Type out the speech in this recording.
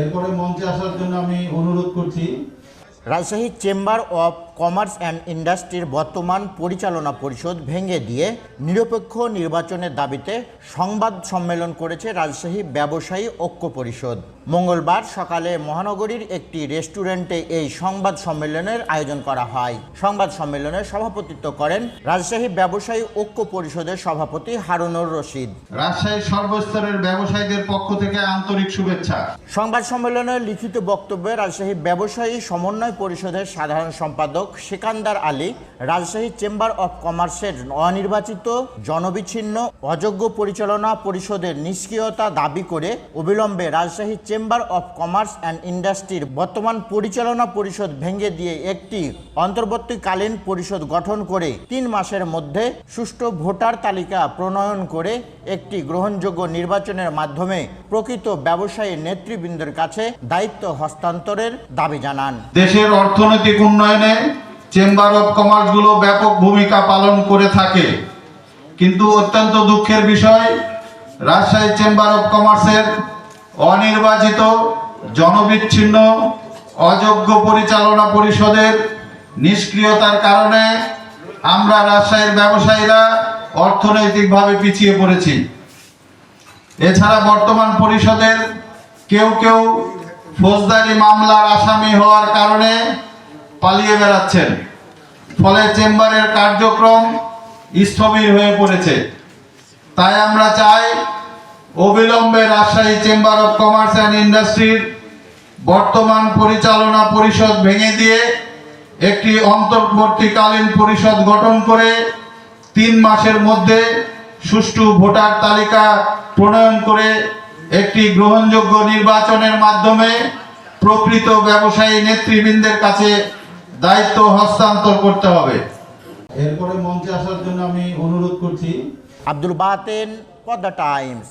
এরপরে মঞ্চে আসার জন্য আমি অনুরোধ করছি। Rajshahi Chamber of Commerce and ইন্ডাস্ট্রির বর্তমান পরিচালনা পরিষদ ভেঙে দিয়ে নিরপেক্ষ নির্বাচনের দাবিতে সংবাদ সম্মেলন করেছে রাজশাহী ব্যবসায়ী ঐক্য পরিষদ। মঙ্গলবার সকালে মহানগরীর একটি রেস্টুরেন্টে এই সংবাদ সম্মেলনের আয়োজন করা হয়। সংবাদ সম্মেলনে সভাপতিত্ব করেন রাজশাহী ব্যবসায়ী ঐক্য পরিষদের সভাপতি হারুনুর রশিদ। রাজশাহীর সর্বস্তরের ব্যবসায়ীদের পক্ষ থেকে আন্তরিক শুভেচ্ছা। সংবাদ সম্মেলনে লিখিত বক্তব্যে রাজশাহী ব্যবসায়ী সমন্বয় পরিষদের সাধারণ সম্পাদক সিকান্দার আলী, রাজশাহী চেম্বার অফ কমার্সের অনির্বাচিত জনবিচ্ছিন্ন অযোগ্য পরিচালনা পরিষদের নিষ্ক্রিয়তা দাবি করে অবিলম্বে Rajshahi Chamber of Commerce and ইন্ডাস্ট্রির বর্তমান পরিচালনা পরিষদ ভেঙে দিয়ে একটি অন্তর্বর্তীকালীন পরিষদ গঠন করে তিন মাসের মধ্যে সুষ্ঠু ভোটার তালিকা প্রণয়ন করে একটি গ্রহণযোগ্য নির্বাচনের মাধ্যমে প্রকৃত ব্যবসায়ী নেতৃবৃন্দের কাছে দায়িত্ব হস্তান্তরের দাবি জানান। দেশের অর্থনৈতিক উন্নয়নে চেম্বার অফ কমার্সগুলো ব্যাপক ভূমিকা পালন করে থাকে। কিন্তু অত্যন্ত দুঃখের বিষয়, রাজশাহী চেম্বার অফ কমার্সের অনির্বাচিত, জনবিচ্ছিন্ন, অযোগ্য পরিচালনা পরিষদের নিষ্ক্রিয়তার কারণে আমরা রাজশাহীর ব্যবসায়ীরা অর্থনৈতিকভাবে পিছিয়ে পড়েছি। এছাড়া বর্তমান পরিষদের কেউ কেউ ফৌজদারি মামলার আসামি হওয়ার কারণে পালিয়ে বেড়াচ্ছেন। ফলে চেম্বারের কার্যক্রম স্থবির হয়ে পড়েছে। তাই আমরা চাই অবিলম্বে Rajshahi Chamber of Commerce and ইন্ডাস্ট্রির বর্তমান পরিচালনা পরিষদ ভেঙে দিয়ে একটি অন্তর্বর্তীকালীন পরিষদ গঠন করে তিন মাসের মধ্যে সুষ্ঠু ভোটার তালিকা প্রণয়ন করে একটি গ্রহণযোগ্য নির্বাচনের মাধ্যমে প্রকৃত ব্যবসায়ী নেতৃবৃন্দের কাছে দায়িত্ব হস্তান্তর করতে হবে। এরপরে মঞ্চে আসার জন্য আমি অনুরোধ করছি। আব্দুল বাতেন, পদ্মা টাইমস।